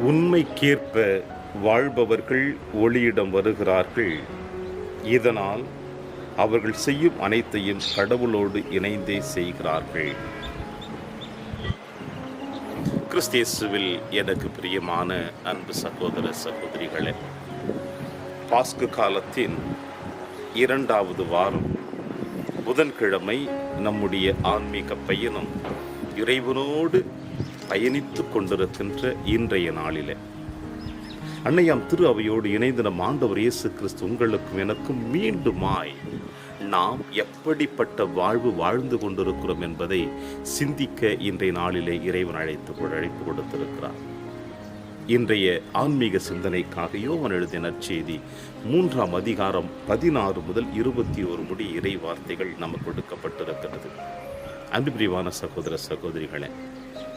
உண்மைக்கேற்ப வாழ்பவர்கள் ஒளியிடம் வருகிறார்கள். இதனால் அவர்கள் செய்யும் அனைத்தையும் கடவுளோடு இணைந்தே செய்கிறார்கள். கிறிஸ்தேசுவில் எனக்கு பிரியமான அன்பு சகோதர சகோதரிகளே பாஸ்கு காலத்தின் இரண்டாவது வாரம் புதன்கிழமை நம்முடைய ஆன்மீக பயணம் இறைவனோடு பயணித்துக் கொண்டிருக்கின்ற இன்றைய நாளிலே. அன்னையாம் திரு அவையோடு இணைந்த நம் ஆண்டவர் இயேசு கிறிஸ்து உங்களுக்கும் எனக்கும் மீண்டுமாய் நாம் எப்படிப்பட்ட வாழ்வு வாழ்ந்து கொண்டிருக்கிறோம் என்பதை சிந்திக்க இன்றைய நாளிலே இறைவன் அழைத்து அழைப்பு கொடுத்திருக்கிறார். இன்றைய ஆன்மீக சிந்தனைக்காக யோவன் எழுதிய நற்செய்தி மூன்றாம் அதிகாரம் பதினாறு முதல் இருபத்தி ஒரு முடி இறை வார்த்தைகள் நமக்கு கொடுக்கப்பட்டிருக்கிறது. அன்புபிரிவான சகோதர சகோதரிகளே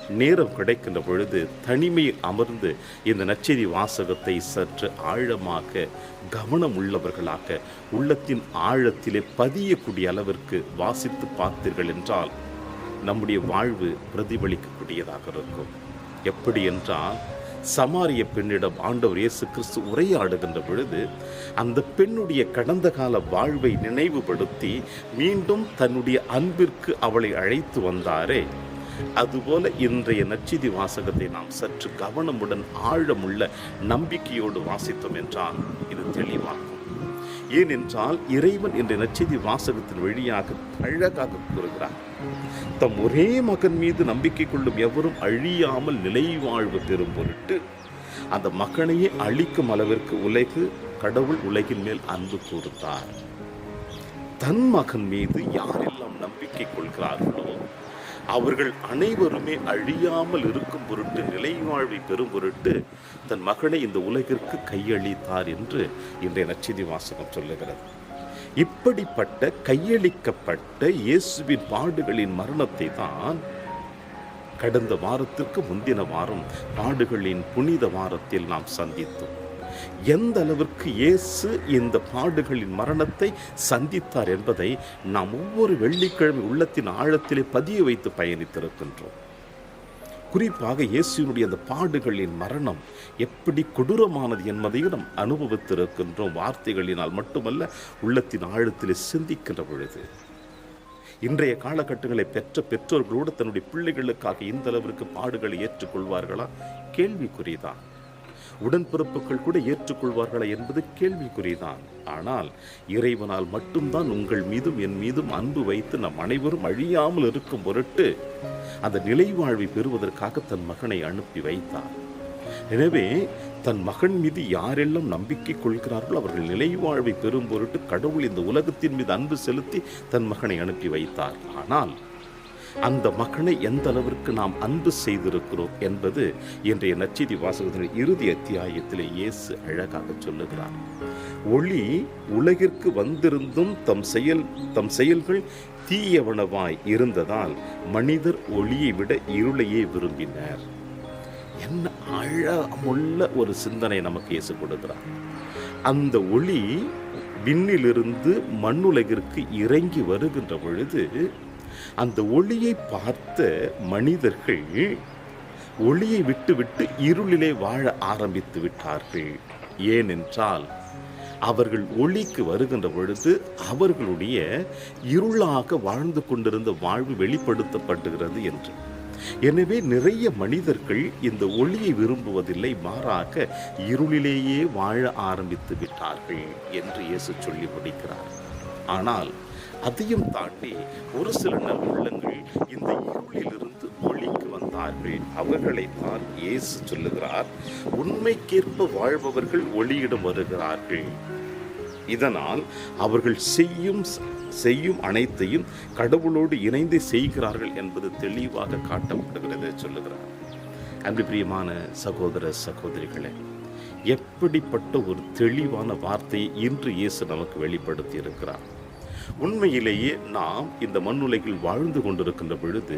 நேரம் கிடைக்கின்ற பொழுது தனிமையில் அமர்ந்து இந்த நற்செய்தி வாசகத்தை சற்று ஆழமாக கவனம் உள்ளவர்களாக உள்ளத்தின் ஆழத்திலே பதியக்கூடிய அளவிற்கு வாசித்து பார்த்தீர்கள் என்றால் நம்முடைய வாழ்வு பிரதிபலிக்கக்கூடியதாக இருக்கும். எப்படி என்றால் சமாரிய பெண்ணிடம் ஆண்டவர் இயேசு கிறிஸ்து உரையாடுகின்ற பொழுது அந்த பெண்ணுடைய கடந்த கால வாழ்வை நினைவுபடுத்தி மீண்டும் தன்னுடைய அன்பிற்கு அவளை அழைத்து வந்தாரே. அதுபோல இன்றைய நச்சிதி வாசகத்தை நாம் சற்று கவனமுடன் ஆழமுள்ள நம்பிக்கையோடு வாசித்தோம் என்றால் இது தெளிவாகும். ஏனென்றால் இறைவன் என்ற நச்செய்தி வாசகத்தின் வழியாக அழகாக கூறுகிறார். தம் ஒரே மகன் மீது நம்பிக்கை கொள்ளும் எவரும் அழியாமல் நிலை வாழ்வு பெறும் பொருட்டு அந்த மகனையே அழிக்கும் அளவிற்கு உலகு கடவுள் உலகின் மேல் அன்பு கூர்ந்தார். தன் மகன் மீது யாரெல்லாம் நம்பிக்கை கொள்கிறார்களோ அவர்கள் அனைவருமே அழியாமல் இருக்கும் பொருட்டு நிலை வாழ்வை பெறும் பொருட்டு தன் மகனை இந்த உலகிற்கு கையளித்தார் என்று இன்றைய நச்சிதி வாசகம் சொல்லுகிறது. இப்படிப்பட்ட கையளிக்கப்பட்ட இயேசுவின் பாடுகளின் மரணத்தை தான் கடந்த வாரத்திற்கு முந்தின வாரம் பாடுகளின் புனித வாரத்தில் நாம் சந்தித்தோம். எந்த அளவிற்கு இயேசு இந்த பாடுகளின் மரணத்தை சந்தித்தார் என்பதை நாம் ஒவ்வொரு வெள்ளிக்கிழமை உள்ளத்தின் ஆழத்திலே பதிய வைத்து பயணித்திருக்கின்றோம். குறிப்பாக இயேசுவினுடைய அந்த பாடுகளின் மரணம் எப்படி கொடூரமானது என்பதையும் நாம் அனுபவித்திருக்கின்றோம் வார்த்தைகளினால் மட்டுமல்ல உள்ளத்தின் ஆழத்திலே சிந்திக்கின்ற பொழுது. இன்றைய காலகட்டங்களை பெற்ற பெற்றோர்களோடு தன்னுடைய பிள்ளைகளுக்காக இந்த அளவிற்கு பாடுகளை ஏற்றுக்கொள்வார்களா? கேள்விக்குறிதான். உடன்பிறப்புகள் கூட ஏற்றுக்கொள்வார்களா என்பது கேள்விக்குறிதான். ஆனால் இறைவனால் மட்டும்தான் உங்கள் மீதும் என் மீதும் அன்பு வைத்து நம் அனைவரும் அழியாமல் இருக்கும் பொருட்டு அந்த நிலை வாழ்வை பெறுவதற்காக தன் மகனை அனுப்பி வைத்தார். எனவே தன் மகன் மீது யாரெல்லாம் நம்பிக்கை கொள்கிறார்களோ அவர்கள் நிலை வாழ்வை பெறும் பொருட்டு கடவுள் இந்த உலகத்தின் மீது அன்பு செலுத்தி தன் மகனை அனுப்பி வைத்தார். ஆனால் அந்த மகனை எந்த அளவிற்கு நாம் அன்பு செய்திருக்கிறோம் என்பது இன்றைய நச்செய்தி வாசகத்தின் இறுதி அத்தியாயத்திலே இயேசு அழகாக சொல்லுகிறார். ஒளி உலகிற்கு வந்திருந்தும் தம் செயல் தம் செயல்கள் தீயவனவாய் இருந்ததால் மனிதர் ஒளியை விட இருளையே விரும்பினர். என்ன அழமுள்ள ஒரு சிந்தனை நமக்கு இயேசு கொடுக்கிறார். அந்த ஒளி விண்ணிலிருந்து மண்ணுலகிற்கு இறங்கி வருகின்ற பொழுது அந்த ஒளியை பார்த்த மனிதர்கள் ஒளியை விட்டுவிட்டு இருளிலே வாழ ஆரம்பித்து விட்டார்கள். ஏனென்றால் அவர்கள் ஒளிக்கு வருகின்ற பொழுது அவர்களுடைய இருளாக வாழ்ந்து கொண்டிருந்த வாழ்வு வெளிப்படுத்தப்படுகிறது என்று. எனவே நிறைய மனிதர்கள் இந்த ஒளியை விரும்புவதில்லை மாறாக இருளிலேயே வாழ ஆரம்பித்து விட்டார்கள் என்று இயேசு சொல்லி முடிக்கிறார். ஆனால் அதையும் தாண்டி ஒரு சில நல் உள்ளங்கள் இந்த இருளிலிருந்து ஒளிக்கு வந்தார்கள். அவர்களைத்தான் இயேசு சொல்லுகிறார் உண்மைக்கேற்ப வாழ்பவர்கள் ஒளியிடம் வருகிறார்கள். இதனால் அவர்கள் செய்யும் செய்யும் அனைத்தையும் கடவுளோடு இணைந்து செய்கிறார்கள் என்பது தெளிவாக காட்டப்படுகிறது சொல்லுகிறார். அன்பு பிரியமான சகோதர சகோதரிகளே எப்படிப்பட்ட ஒரு தெளிவான வார்த்தையை இன்று இயேசு நமக்கு வெளிப்படுத்தி இருக்கிறார் உண்மையிலேயே நாம் இந்த மண்ணுலகில் வாழ்ந்து கொண்டிருக்கின்ற பொழுது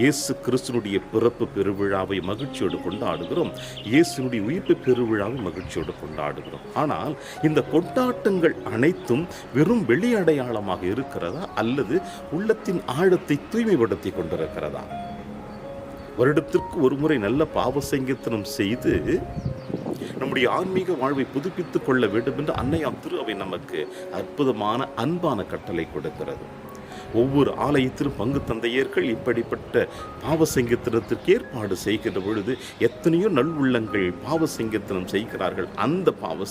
இயேசு கிறிஸ்துனுடைய பிறப்பு பெருவிழாவை மகிழ்ச்சியோடு கொண்டாடுகிறோம். இயேசுனுடைய உயிர்ப்பு பெருவிழாவை மகிழ்ச்சியோடு கொண்டாடுகிறோம். ஆனால் இந்த கொண்டாட்டங்கள் அனைத்தும் வெறும் வெளி அடையாளமாக இருக்கிறதா? அல்லது உள்ளத்தின் ஆழத்தை தூய்மைப்படுத்தி கொண்டிருக்கிறதா? வருடத்திற்கு ஒரு முறை நல்ல பாவசங்கத்தனம் செய்து நம்முடைய ஆன்மீக வாழ்வை புதுப்பித்துக் கொள்ள வேண்டும் என்று அன்னையாம் திரு அவை நமக்கு அற்புதமான அன்பான கட்டளை கொடுக்கிறது. ஒவ்வொரு ஆலயத்திலும் பங்கு தந்தையர்கள் இப்படிப்பட்ட பாவசங்கத்தினத்திற்கு ஏற்பாடு செய்கின்ற பொழுது எத்தனையோ நல்வுள்ளங்கள் பாவ செய்கிறார்கள். அந்த பாவ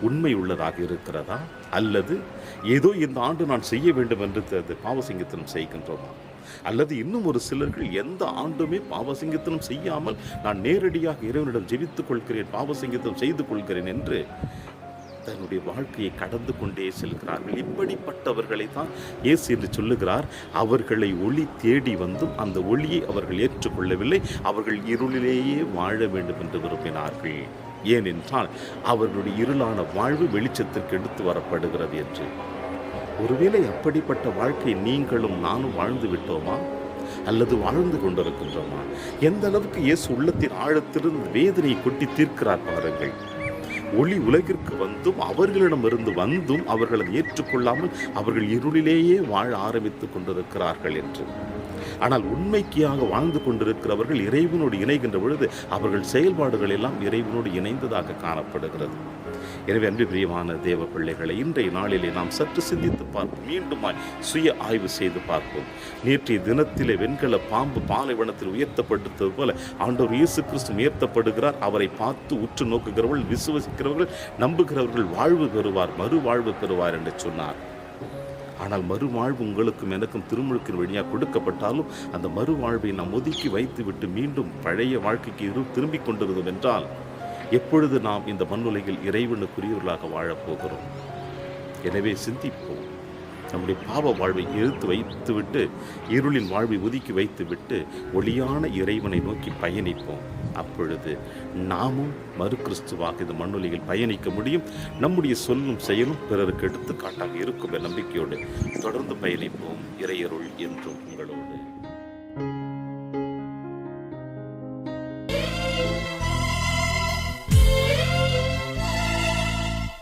உண்மை உள்ளதாக இருக்கிறதா? அல்லது ஏதோ இந்த ஆண்டு நான் செய்ய வேண்டும் என்று அது செய்கின்றோமா? அல்லது இன்னும் ஒரு சிலர்கள் எந்த ஆண்டுமே பாவசிங்கத்தனம் செய்யாமல் நான் நேரடியாக இறைவனிடம் ஜெபித்துக் கொள்கிறேன் பாவசங்கீர்த்தனம் செய்து கொள்கிறேன் என்று தன்னுடைய வாழ்க்கையை கடந்து கொண்டே செல்கிறார்கள். இப்படிப்பட்டவர்களை தான் இயேசு என்று சொல்லுகிறார். அவர்களை ஒளி தேடி வந்தும் அந்த ஒளியை அவர்கள் ஏற்றுக்கொள்ளவில்லை. அவர்கள் இருளிலேயே வாழ வேண்டும் என்று விரும்பினார்கள். ஏனென்றால் அவர்களுடைய இருளான வாழ்வு வெளிச்சத்திற்கு எடுத்து வரப்படுகிறது என்று. ஒருவேளை அப்படிப்பட்ட வாழ்க்கை நீங்களும் நானும் வாழ்ந்து விட்டோமா? அல்லது வாழ்ந்து கொண்டிருக்கின்றோமா? எந்த அளவுக்கு இயேசு உள்ளத்தின் ஆழத்திலிருந்து வேதனையை கொட்டி தீர்க்கிறார் பாருங்கள். ஒளி உலகிற்கு வந்தும் அவர்களிடமிருந்து வந்தும் அவர்களை ஏற்றுக்கொள்ளாமல் அவர்கள் இருளிலேயே வாழ ஆரம்பித்துக் கொண்டிருக்கிறார்கள் என்று. ஆனால் உண்மைக்காக வாழ்ந்து கொண்டிருக்கிறவர்கள் இறைவனோடு இணைகின்ற பொழுது அவர்கள் செயல்பாடுகள் எல்லாம் இறைவனோடு இணைந்ததாக காணப்படுகிறது. எனவே அன்பு பிரியமான தேவ பிள்ளைகளை இன்றைய நாளிலே நாம் சற்று சிந்தித்து பார்ப்போம். மீண்டுமாய் சுய ஆய்வு செய்து பார்ப்போம். நேற்றைய தினத்திலே வெண்கல பாம்பு பாலைவனத்தில் உயர்த்தப்பட்டது போல ஆண்டவர் இயேசு கிறிஸ்து உயர்த்தப்படுகிறார். அவரை பார்த்து உற்று நோக்குகிறவர்கள் விசுவசிக்கிறவர்கள் நம்புகிறவர்கள் வாழ்வு பெறுவார் மறுவாழ்வு பெறுவார் என்று சொன்னார். ஆனால் மறுவாழ்வு உங்களுக்கும் எனக்கும் திருமுழுக்கின் வழியாக கொடுக்கப்பட்டாலும் அந்த மறுவாழ்வை நாம் ஒதுக்கி வைத்துவிட்டு மீண்டும் பழைய வாழ்க்கைக்கு இரு திரும்பிக் கொண்டிருந்தோம் என்றால் எப்பொழுது நாம் இந்த மண்ணுலகில் இறைவனுக்குரியவர்களாக வாழப்போகிறோம் எனவே சிந்திப்போம். நம்முடைய பாவ வாழ்வை இழுத்து வைத்துவிட்டு இருளின் வாழ்வை ஒதுக்கி வைத்துவிட்டு ஒளியான இறைவனை நோக்கி பயணிப்போம். அப்பொழுது நாமும் மறு கிறிஸ்துவாக இந்த மண்ணுலகில் பயணிக்க முடியும். நம்முடைய சொல்லும் செயலும் பிறருக்கு எடுத்துக்காட்டாக இருக்கும் நம்பிக்கையோடு தொடர்ந்து பயணிப்போம். இறையருள் என்றும் உங்களோடு.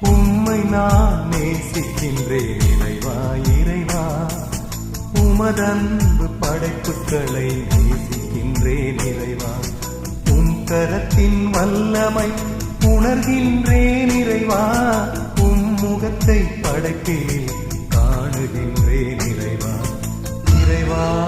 உம்மை நான் நேசிக்கின்றேன். உமதன்பு படைப்புகளை நேசிக்கின்றேன் இறைவா. உன் கரத்தின் வல்லமை உணர்கின்றேன் இறைவா. உம் முகத்தை படைப்பில் காணுகின்றேன் இறைவா. இறைவா.